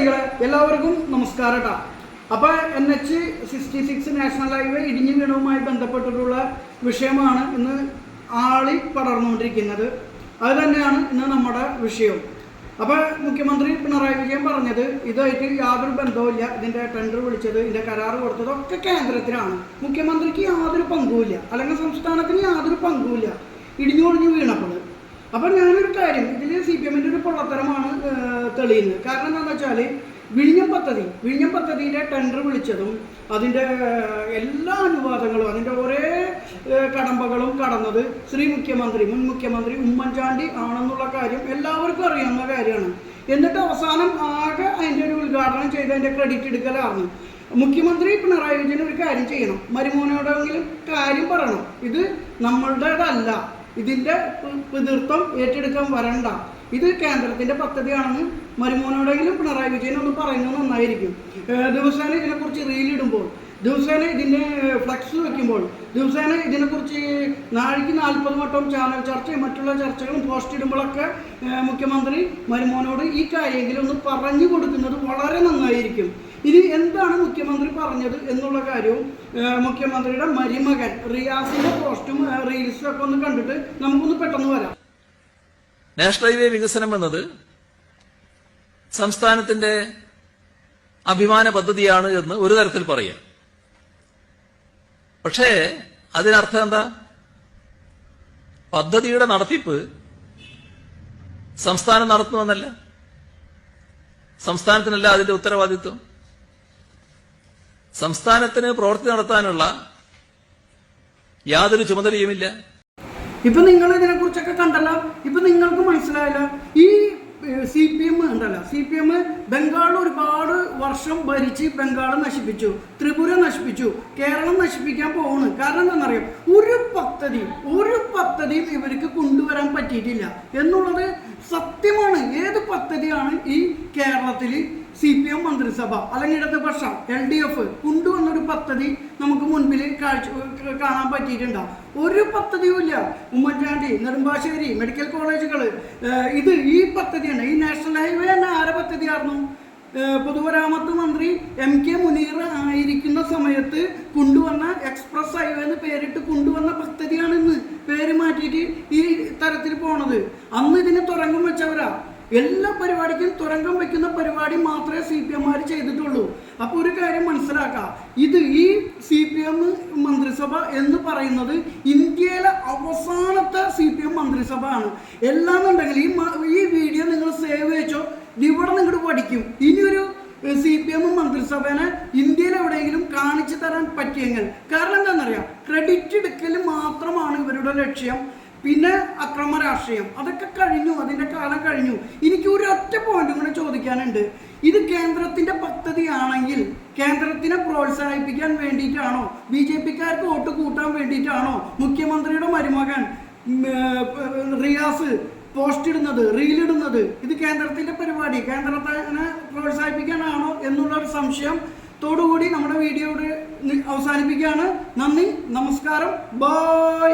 മലയാളികളെ എല്ലാവർക്കും നമസ്കാരം കേട്ടോ അപ്പോൾ N H sixty six national highway ഇടിഞ്ഞു വീണവുമായി ബന്ധപ്പെട്ടിട്ടുള്ള വിഷയമാണ് ഇന്ന് ആളി പടർന്നുകൊണ്ടിരിക്കുന്നത്. അത് തന്നെയാണ് ഇന്ന് നമ്മുടെ വിഷയം. അപ്പോൾ മുഖ്യമന്ത്രി പിണറായി വിജയൻ പറഞ്ഞത് ഇതായിട്ട് യാതൊരു ബന്ധവുമില്ല ഇതിന്റെ ടെൻഡർ വിളിച്ചത് ഇതിന്റെ കരാർ കൊടുത്തത് ഒക്കെ കേന്ദ്രത്തിനാണ് മുഖ്യമന്ത്രിക്ക് യാതൊരു പങ്കുമില്ല അല്ലെങ്കിൽ സംസ്ഥാനത്തിന് യാതൊരു പങ്കുമില്ല ഇടിഞ്ഞു ഒടിഞ്ഞു വീണപ്പോൾ. അപ്പൊ ഞാനൊരു കാര്യം ഇതിൽ സി പി എമ്മിന്റെ ഒരു പൊള്ളത്തരമാണ് ഏഹ്, തെളിയുന്നത് കാരണം എന്താണെന്ന് വെച്ചാൽ വിഴിഞ്ഞം പദ്ധതി വിഴിഞ്ഞം പദ്ധതിയുടെ ടെൻഡർ വിളിച്ചതും അതിന്റെ എല്ലാ അനുവാദങ്ങളും അതിന്റെ ഒരേ കടമ്പകളും കടന്നത് ശ്രീ മുഖ്യമന്ത്രി മുൻ മുഖ്യമന്ത്രി ഉമ്മൻചാണ്ടി ആണെന്നുള്ള കാര്യം എല്ലാവർക്കും അറിയാവുന്ന കാര്യമാണ്. എന്നിട്ട് അവസാനം ആകെ അതിന്റെ ഒരു ഉദ്ഘാടനം ചെയ്ത് അതിന്റെ ക്രെഡിറ്റ് എടുക്കലായിരുന്നു മുഖ്യമന്ത്രി പിണറായി വിജയൻ ഒരു കാര്യം ചെയ്യണം. മരുമോനോടെങ്കിലും കാര്യം പറയണം. ഇത് നമ്മളുടേതല്ല. ഇതിന്റെ പിതൃത്വം ഏറ്റെടുക്കാൻ വരണ്ട. ഇത് കേന്ദ്രത്തിന്റെ പദ്ധതിയാണെന്ന് മരുമോനോടെങ്കിലും പിണറായി വിജയൻ ഒന്ന് പറയുന്നത് നന്നായിരിക്കും. ദിവസേന ഇതിനെക്കുറിച്ച് റീലിടുമ്പോൾ ദിവസേന ഇതിന്റെ ഫ്ലക്സ് വെക്കുമ്പോൾ ദിവസേന ഇതിനെക്കുറിച്ച് നാഴിക്ക് നാൽപ്പത് വട്ടം ചാനൽ ചർച്ചയും മറ്റുള്ള ചർച്ചകളും പോസ്റ്റ് ഇടുമ്പോഴൊക്കെ മുഖ്യമന്ത്രി മരുമോനോട് ഈ കാര്യമെങ്കിലും ഒന്ന് പറഞ്ഞു കൊടുക്കുന്നത് വളരെ നന്നായിരിക്കും. ഇനി എന്താണ് മുഖ്യമന്ത്രി പറഞ്ഞത് എന്നുള്ള കാര്യവും മുഖ്യമന്ത്രിയുടെ മരുമകൻ റിയാസിന്റെ പോസ്റ്റും റീൽസും ഒക്കെ ഒന്ന് കണ്ടിട്ട് നമുക്കൊന്ന് പെട്ടെന്ന് വരാം. നാഷണൽ ഹൈവേ വികസനം എന്നത് സംസ്ഥാനത്തിന്റെ അഭിമാന പദ്ധതിയാണ് എന്ന് ഒരു തരത്തിൽ പറയാം. പക്ഷേ അതിനർത്ഥം എന്താ? പദ്ധതിയുടെ നടത്തിപ്പ് സംസ്ഥാനം നടത്തുമെന്നല്ല സംസ്ഥാനത്തിനല്ല അതിന്റെ ഉത്തരവാദിത്വം. സംസ്ഥാനത്തിന് പ്രവൃത്തി നടത്താനുള്ള യാതൊരു ചുമതലയുമില്ല. ഇപ്പൊ നിങ്ങൾ ഇതിനെ കുറിച്ചൊക്കെ കണ്ടല്ലോ. ഇപ്പൊ നിങ്ങൾക്ക് മനസ്സിലായില്ല ഈ സി പി എം ഉണ്ടല്ലോ. സി പി എം ബംഗാൾ ഒരുപാട് വർഷം ഭരിച്ച് ബംഗാൾ നശിപ്പിച്ചു. ത്രിപുര നശിപ്പിച്ചു. കേരളം നശിപ്പിക്കാൻ പോകുന്നു കാരണം എന്താണെന്നറിയാം? ഒരു പദ്ധതി ഒരു പദ്ധതിയും ഇവർക്ക് കൊണ്ടുവരാൻ പറ്റിയിട്ടില്ല. എന്നുള്ളത് സത്യമാണ്. ഏത് പദ്ധതിയാണ് ഈ കേരളത്തിൽ സി പി എം മന്ത്രിസഭ അല്ലെങ്കിൽ ഇടതുപക്ഷം എൽ ഡി എഫ് കൊണ്ടുവന്നൊരു പദ്ധതി നമുക്ക് മുൻപിൽ കാഴ്ച കാണാൻ പറ്റിയിട്ടുണ്ട്. ഒരു പദ്ധതിയുമില്ല ഉമ്മൻചാണ്ടി നെടുമ്പാശ്ശേരി മെഡിക്കൽ കോളേജുകൾ ഇത് ഈ പദ്ധതിയാണ്. ഈ നാഷണൽ ഹൈവേ തന്നെ ആരെ പദ്ധതിയായിരുന്നു? പൊതുമരാമത്ത് മന്ത്രി എം കെ മുനീർ ആയിരിക്കുന്ന സമയത്ത് കൊണ്ടുവന്ന എക്സ്പ്രസ് ഹൈവേ എന്ന് പേരിട്ട് കൊണ്ടുവന്ന പദ്ധതിയാണ് ഇന്ന് പേര് മാറ്റിയിട്ട് ഈ തരത്തിൽ പോണത്. അന്ന് ഇതിന് തുറങ്ങും വെച്ചവരാ? എല്ലാ പരിപാടിക്കും തുരങ്കം വെക്കുന്ന പരിപാടി മാത്രമേ സി പി എംമാർ ചെയ്തിട്ടുള്ളൂ. അപ്പോൾ ഒരു കാര്യം മനസ്സിലാക്കാം. ഇത് ഈ സി പി എം മന്ത്രിസഭ എന്ന് പറയുന്നത് ഇന്ത്യയിലെ അവസാനത്തെ സി പി എം മന്ത്രിസഭ ആണ് എല്ലാന്നുണ്ടെങ്കിൽ ഈ ഈ വീഡിയോ നിങ്ങൾ സേവ് വെച്ചോ ഇവിടെ നിങ്ങോട്ട് പഠിക്കും. ഇനിയൊരു സി പി എം മന്ത്രിസഭേനെ ഇന്ത്യയിൽ എവിടെയെങ്കിലും കാണിച്ചു തരാൻ പറ്റിയെങ്കിൽ. കാരണം എന്താണെന്നറിയാം ക്രെഡിറ്റ് എടുക്കൽ മാത്രമാണ് ഇവരുടെ ലക്ഷ്യം. പിന്നെ അക്രമ രാഷ്ട്രീയം അതൊക്കെ കഴിഞ്ഞു അതിന്റെ കാലം കഴിഞ്ഞു. എനിക്ക് ഒരു ഒറ്റ പോയിന്റ് കൂടെ ചോദിക്കാനുണ്ട്. ഇത് കേന്ദ്രത്തിന്റെ പദ്ധതിയാണെങ്കിൽ കേന്ദ്രത്തിനെ പ്രോത്സാഹിപ്പിക്കാൻ വേണ്ടിയിട്ടാണോ? ബി ജെ പിക്കാർക്ക് വോട്ട് കൂട്ടാൻ വേണ്ടിയിട്ടാണോ? മുഖ്യമന്ത്രിയുടെ മരുമകൻ റിയാസ് പോസ്റ്റ് ഇടുന്നത് റീലിടുന്നത് ഇത് കേന്ദ്രത്തിന്റെ പരിപാടി. കേന്ദ്രത്തിനെ പ്രോത്സാഹിപ്പിക്കാനാണോ എന്നുള്ള ഒരു സംശയം തോടുകൂടി നമ്മുടെ വീഡിയോയുടെ അവസാനിപ്പിക്കുകയാണ്. നന്ദി നമസ്കാരം. ബൈ